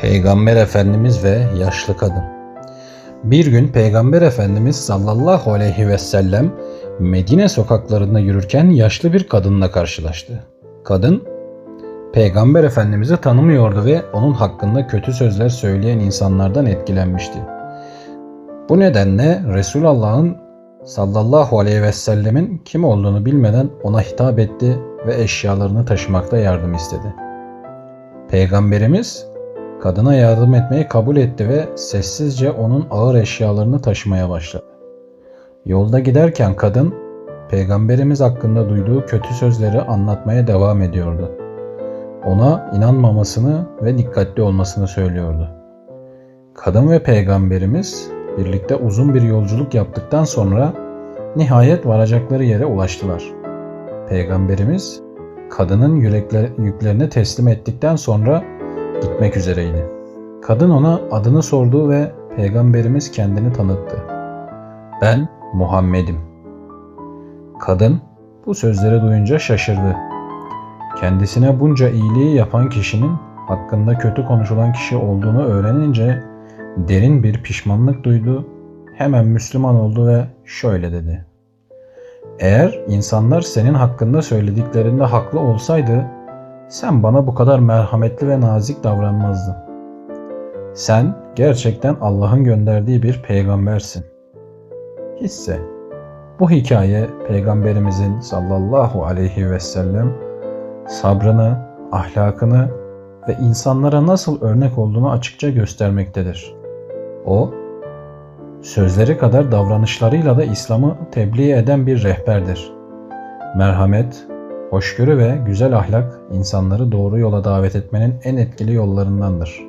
Peygamber Efendimiz ve yaşlı kadın. Bir gün Peygamber Efendimiz sallallahu aleyhi ve sellem Medine sokaklarında yürürken yaşlı bir kadınla karşılaştı. Kadın Peygamber Efendimiz'i tanımıyordu ve onun hakkında kötü sözler söyleyen insanlardan etkilenmişti. Bu nedenle Resulullah'ın sallallahu aleyhi ve sellemin kim olduğunu bilmeden ona hitap etti ve eşyalarını taşımakta yardım istedi. Peygamberimiz kadına yardım etmeyi kabul etti ve sessizce onun ağır eşyalarını taşımaya başladı. Yolda giderken kadın peygamberimiz hakkında duyduğu kötü sözleri anlatmaya devam ediyordu. Ona inanmamasını ve dikkatli olmasını söylüyordu. Kadın ve peygamberimiz birlikte uzun bir yolculuk yaptıktan sonra nihayet varacakları yere ulaştılar. Peygamberimiz kadının yürekle, yüklerini teslim ettikten sonra gitmek üzereydi. Kadın ona adını sordu ve peygamberimiz kendini tanıttı. Ben Muhammed'im. Kadın bu sözleri duyunca şaşırdı. Kendisine bunca iyiliği yapan kişinin hakkında kötü konuşulan kişi olduğunu öğrenince derin bir pişmanlık duydu. Hemen Müslüman oldu ve şöyle dedi. Eğer insanlar senin hakkında söylediklerinde haklı olsaydı sen bana bu kadar merhametli ve nazik davranmazdın. Sen gerçekten Allah'ın gönderdiği bir peygambersin. Hisse. Bu hikaye peygamberimizin sallallahu aleyhi ve sellem sabrını, ahlakını ve insanlara nasıl örnek olduğunu açıkça göstermektedir. O, sözleri kadar davranışlarıyla da İslam'ı tebliğ eden bir rehberdir. Merhamet, hoşgörü ve güzel ahlak insanları doğru yola davet etmenin en etkili yollarındandır.